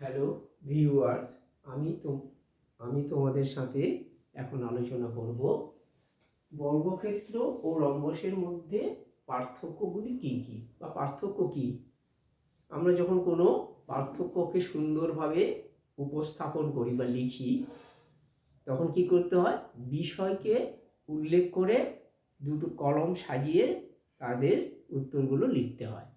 Hello viewers আমি তো আমি তোমাদের সাথে এখন আলোচনা করব। বর্গক্ষেত্র ও রম্বসের মধ্যে পার্থক্যগুলি কী কী বা পার্থক্য কী? আমরা যখন কোনো পার্থক্যকে সুন্দরভাবে উপস্থাপন করি বা লিখি, তখন কি করতে হয়? বিষয়কে উল্লেখ করে দুটো কলম সাজিয়ে তাদের উত্তরগুলো লিখতে হয়।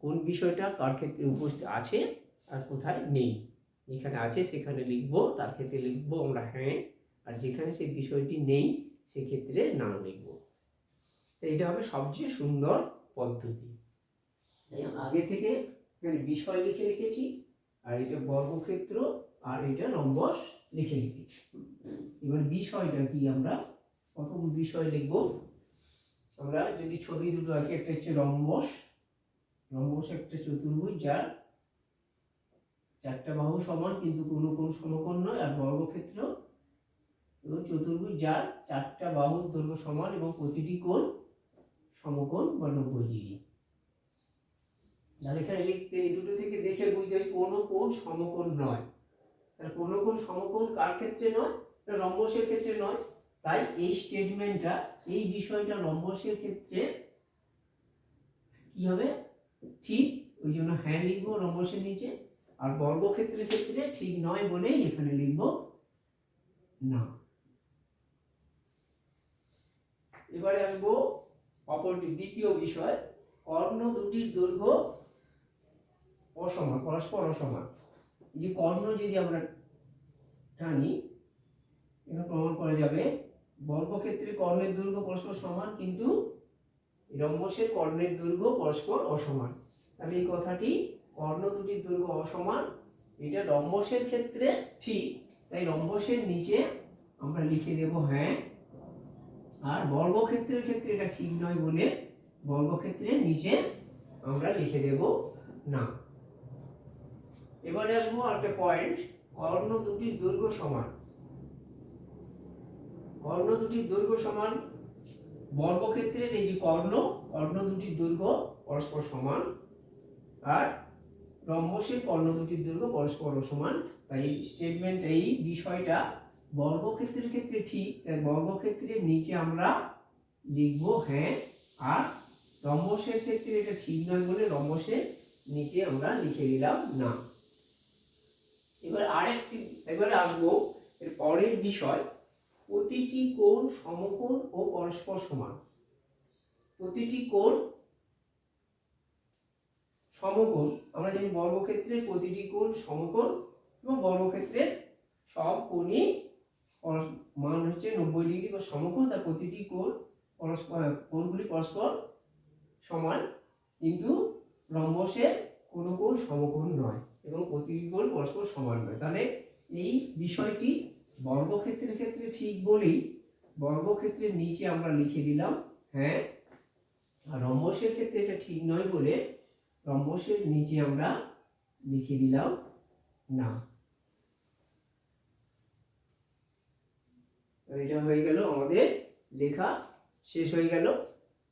কোন বিষয়টা কার ক্ষেত্রে উপস্থিত আছে? আর কোথায় নেই। যেখানে আছে সেখানে লিখব, তার ক্ষেত্রে লিখব আমরা হ্যাঁ। আর যেখানে সেই বিষয়টি নেই, সেক্ষেত্রে না লিখব। তো এটা হবে সবচেয়ে সুন্দর পদ্ধতি। তাই আগে থেকে এখানে বিষয় লিখে রেখেছি, আর এটা বর্গক্ষেত্র, আর এটা রম্বস লিখে রেখেছি। এবার বিষয়টা কি আমরা? প্রথম বিষয় লিখব। আমরা যদি ছবি দুটো আঁকি একটা হচ্ছে রম্বস রম্বস একটা চতুর্ভুজ, যার চারটা বাহু সমান, কিন্তু কোনো কোন সমকোণ নয়, আর বর্গক্ষেত্র এবং চতুর্ভুজ যার চারটা বাহুর দৈর্ঘ্য সমান এবং প্রতিটি কোণ সমকোণ বা নব্বই ডিগ্রি। তাহলে এখানে লিখতে এই দুটো থেকে দেখে বুঝতে হবে কোনো কোণ সমকোণ নয়। তাহলে কোনো কোণ সমকোণ কার ক্ষেত্রে নয়? রম্বসের ক্ষেত্রে নয়। তাই এই স্টেটমেন্টটা এই বিষয়টা রম্বসের ক্ষেত্রে কি হবে? ঠিক, ওই জন্য হ্যাঁ লিখব রম্বসের নিচে। আর বর্গক্ষেত্রের ক্ষেত্রে ঠিক নয় বলেই এখানে লিখব না। এবারে আসব অপরটি দ্বিতীয় বিষয়, কর্ণ দুটির দৈর্ঘ্য অসমান, পরস্পর অসমান। যে কর্ণ যদি আমরা টানি এখানে প্রমাণ করা যাবে, বর্গক্ষেত্রে কর্ণের দৈর্ঘ্য পরস্পর সমান, কিন্তু রম্বসের কর্ণের দৈর্ঘ্য পরস্পর অসমান। তাহলে এই কথাটি কর্ণ দুটির দৈর্ঘ্য অসমান, এটা রম্বসের ক্ষেত্রে ঠিক, তাই রম্বসের নিচে আমরা লিখে দেব হ্যাঁ। আর বর্গক্ষেত্রের ক্ষেত্রে এটা ঠিক নয় বলে বর্গক্ষেত্রের নিচে আমরা লিখে দেব না। এবারে আসব একটা পয়েন্ট কর্ণ দুটির দৈর্ঘ্য সমান। কর্ণ দুটির দৈর্ঘ্য সমান, বর্গক্ষেত্রের এই যে কর্ণ কর্ণ দুটির দৈর্ঘ্য পরস্পর সমান। আর রম্বসের কর্ণ দুটির দৈর্ঘ্য পরস্পর সমান। তাই স্টেটমেন্ট এই বিষয়টা বর্গক্ষেত্রের ক্ষেত্রে ঠিক, তাই বর্গক্ষেত্রের নিচে আমরা লিখব হ্যাঁ আর রম্বসের ক্ষেত্রে এটা ঠিক নয় বলে রম্বসের নিচে আমরা লিখে দিলাম না। এবার আরেকটি, এবারে আসব এর পরের বিষয়, প্রতিটি কোণ সমকোণ ও পরস্পর সমান। প্রতিটি কোণ সমকোণ। আমরা জানি বর্গক্ষেত্রের প্রতিটি কোণ সমকোণ এবং বর্গক্ষেত্রের সব কোণই মান হচ্ছে নব্বই ডিগ্রি বা সমকোণ। তার প্রতিটি কোণ পরস্পর কোণগুলি পরস্পর সমান। কিন্তু রম্বসের কোনো কোণ সমকোণ নয় এবং প্রতিটি কোণ পরস্পর সমান নয়। তাহলে এই বিষয়টি বর্গক্ষেত্রের ক্ষেত্রে ঠিক বলেই বর্গক্ষেত্রের নিচে আমরা লিখে দিলাম হ্যাঁ? রম্বসের ক্ষেত্রে এটা ঠিক নয় বলে রম্বসের নিচে আমরা লিখে দিলাম না। তো এটা হয়ে গেল আমাদের লেখা, শেষ হয়ে গেল।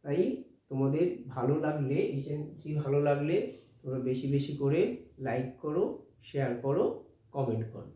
তাই তোমাদের ভালো লাগলে এই চ্যানেলটি ভালো লাগলে তোমরা বেশি বেশি করে লাইক করো শেয়ার করো কমেন্ট করো।